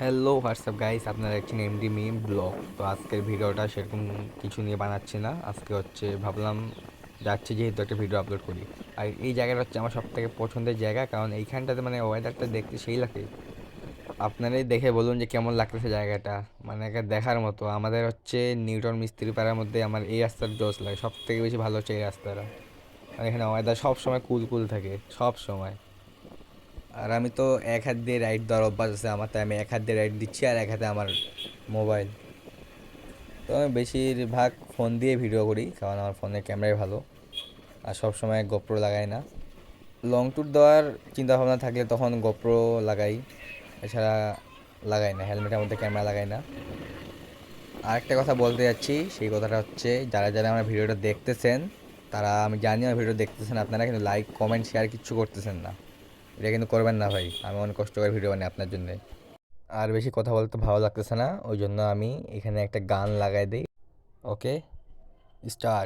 Hello WhatsApp guys আপনারা দেখছেন MD মিম blog তো আজকের ভিডিওটা সেরকম কিছু নিয়ে বানাচ্ছি না। আজকে হচ্ছে ভাবলাম যাচ্ছি যেহেতু একটা ভিডিও আপলোড করি। আর এই জায়গাটা হচ্ছে আমার সব থেকে পছন্দের জায়গা, কারণ এইখানটাতে মানে ওয়েদারটা দেখতে সেই লাগে। আপনারাই দেখে বলুন যে কেমন লাগতেছে জায়গাটা। মানে একটা দেখার মতো। আমাদের হচ্ছে নিউটন মিস্ত্রি পাড়ার মধ্যে আমার এই রাস্তার জোস লাগে। সব থেকে বেশি ভালো হচ্ছে এই রাস্তাটা। আর এখানে ওয়েদার সব সময় কুল কুল থাকে। সব সময় আর আমি তো এক হাত দিয়ে রাইড দেওয়ার অভ্যাস আছে, আমার তাই আমি এক হাত দিয়ে রাইড দিচ্ছি আর এক হাতে আমার মোবাইল তো আমি বেশিরভাগ ফোন দিয়ে ভিডিও করি, কারণ আমার ফোনের ক্যামেরাই ভালো। আর সব সময় গোপ্রো লাগাই না। লং ট্যুর দেওয়ার চিন্তা ভাবনা থাকলে তখন গোপ্রো লাগাই, এছাড়া লাগাই না হেলমেটের মধ্যে ক্যামেরা লাগাই না। আরেকটা কথা বলতে যাচ্ছি, সেই কথাটা হচ্ছে, যারা যারা আমার ভিডিওটা দেখতেছেন, তারা আমি জানি আমার ভিডিও দেখতেছেন, আপনারা কিন্তু লাইক কমেন্ট শেয়ার কিচ্ছু করতেছেন না। এটা কিন্তু করবেন না ভাই। আমি অনেক কষ্ট করে ভিডিও বানাই আপনার জন্যে। আর বেশি কথা বলতে ভালো লাগতেছে না, ওই জন্য আমি এখানে একটা গান লাগাই দিই। Okay start